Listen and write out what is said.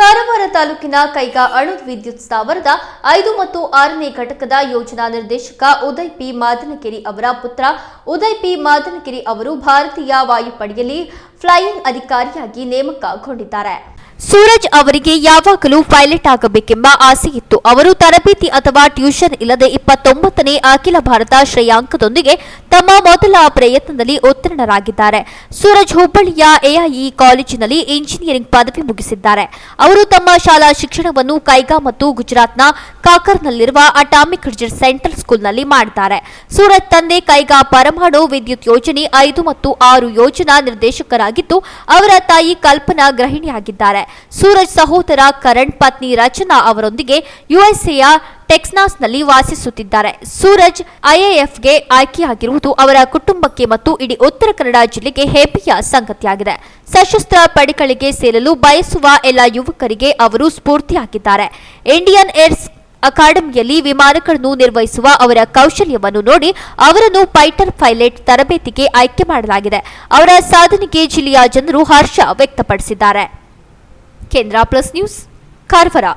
ಕಾರವಾರ ತಾಲೂಕಿನ ಕೈಗಾ ಅಣು ವಿದ್ಯುತ್ ಸ್ಥಾವರದ ಐದು ಮತ್ತು ಆರನೇ ಘಟಕದ ಯೋಜನಾ ನಿರ್ದೇಶಕ ಉದಯ್ ಪಿ ಮಾದನಗಿರಿ ಅವರ ಪುತ್ರ ಉದಯ್ ಪಿ ಮಾದನಗಿರಿ ಅವರು ಭಾರತೀಯ ವಾಯುಪಡೆಯಲ್ಲಿ ಫ್ಲೈಯಿಂಗ್ ಅಧಿಕಾರಿಯಾಗಿ ನೇಮಕಗೊಂಡಿದ್ದಾರೆ. ಸೂರಜ್ ಅವರಿಗೆ ಯಾವಾಗಲೂ ಪೈಲಟ್ ಆಗಬೇಕೆಂಬ ಆಸೆ ಇತ್ತು. ಅವರು ತರಬೇತಿ ಅಥವಾ ಟ್ಯೂಷನ್ ಇಲ್ಲದೆ ಇಪ್ಪತ್ತೊಂಬತ್ತನೇ ಅಖಿಲ ಭಾರತ ಶ್ರೇಯಾಂಕದೊಂದಿಗೆ ತಮ್ಮ ಮೊದಲ ಪ್ರಯತ್ನದಲ್ಲಿ ಉತ್ತೀರ್ಣರಾಗಿದ್ದಾರೆ. ಸೂರಜ್ ಹುಬ್ಬಳ್ಳಿಯ ಎಐಇ ಕಾಲೇಜಿನಲ್ಲಿ ಇಂಜಿನಿಯರಿಂಗ್ ಪದವಿ ಮುಗಿಸಿದ್ದಾರೆ. ಅವರು ತಮ್ಮ ಶಾಲಾ ಶಿಕ್ಷಣವನ್ನು ಕೈಗಾ ಮತ್ತು ಗುಜರಾತ್ನ ಕಾಕರ್ನಲ್ಲಿರುವ ಅಟಾಮಿಕ್ ರಿಜರ್ ಸೆಂಟ್ರಲ್ ಸ್ಕೂಲ್ನಲ್ಲಿ ಮಾಡಿದ್ದಾರೆ. ಸೂರಜ್ ತಂದೆ ಕೈಗಾ ಪರಮಾಣು ವಿದ್ಯುತ್ ಯೋಜನೆ ಐದು ಮತ್ತು ಆರು ಯೋಜನಾ ನಿರ್ದೇಶಕರಾಗಿದ್ದು, ಅವರ ತಾಯಿ ಕಲ್ಪನಾ ಗೃಹಿಣಿಯಾಗಿದ್ದಾರೆ. ಸೂರಜ್ ಸಹೋದರ ಕರಣ್ ಪತ್ನಿ ರಚನಾ ಅವರೊಂದಿಗೆ ಯುಎಸ್ಎಯ ಟೆಕ್ಸಾಸ್ನಲ್ಲಿ ವಾಸಿಸುತ್ತಿದ್ದಾರೆ. ಸೂರಜ್ ಐಎಎಫ್ಗೆ ಆಯ್ಕೆಯಾಗಿರುವುದು ಅವರ ಕುಟುಂಬಕ್ಕೆ ಮತ್ತು ಇಡೀ ಉತ್ತರ ಕನ್ನಡ ಜಿಲ್ಲೆಗೆ ಹೆಮ್ಮೆಯ ಸಂಗತಿಯಾಗಿದೆ. ಸಶಸ್ತ್ರ ಪಡೆಗಳಿಗೆ ಸೇರಲು ಬಯಸುವ ಎಲ್ಲ ಯುವಕರಿಗೆ ಅವರು ಸ್ಫೂರ್ತಿಯಾಗಿದ್ದಾರೆ. ಇಂಡಿಯನ್ ಏರ್ಸ್ ಅಕಾಡೆಮಿಯಲ್ಲಿ ವಿಮಾನಗಳನ್ನು ನಿರ್ವಹಿಸುವ ಅವರ ಕೌಶಲ್ಯವನ್ನು ನೋಡಿ ಅವರನ್ನು ಫೈಟರ್ ಪೈಲಟ್ ತರಬೇತಿಗೆ ಆಯ್ಕೆ ಮಾಡಲಾಗಿದೆ. ಅವರ ಸಾಧನೆಗೆ ಜಿಲ್ಲೆಯ ಜನರು ಹರ್ಷ ವ್ಯಕ್ತಪಡಿಸಿದ್ದಾರೆ. కేంద్ర ప్లస్ న్యూస్ కార్ఫరా